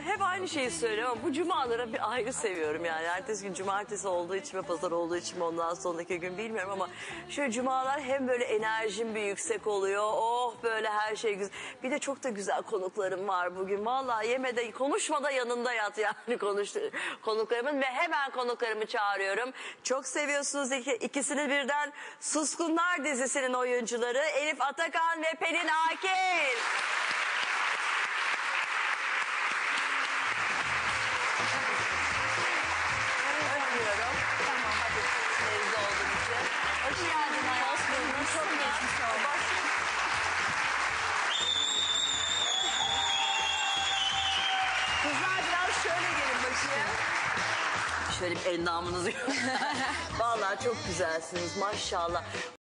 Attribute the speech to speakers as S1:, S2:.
S1: hep aynı şeyi söylüyorum ama bu cumaları bir ayrı seviyorum yani. Ertesi gün cumartesi olduğu için ve pazar olduğu için ondan sonraki gün bilmiyorum ama şöyle cumalar hem böyle enerjim bir yüksek oluyor. Oh böyle her şey güzel. Bir de çok da güzel konuklarım var bugün. Vallahi yemede konuşmada yanında yat yani konuş, konuklarımın ve hemen konuklarımı çağırıyorum. Çok seviyorsunuz iki, ikisini birden. Suskunlar dizisinin oyuncuları Elif Atakan ve Pelin Akil. Geldin hayatım. Çok geçmiş oldu. Kızlar biraz şöyle gelin bakayım. Şöyle bir endamınızı Vallahi çok güzelsiniz maşallah.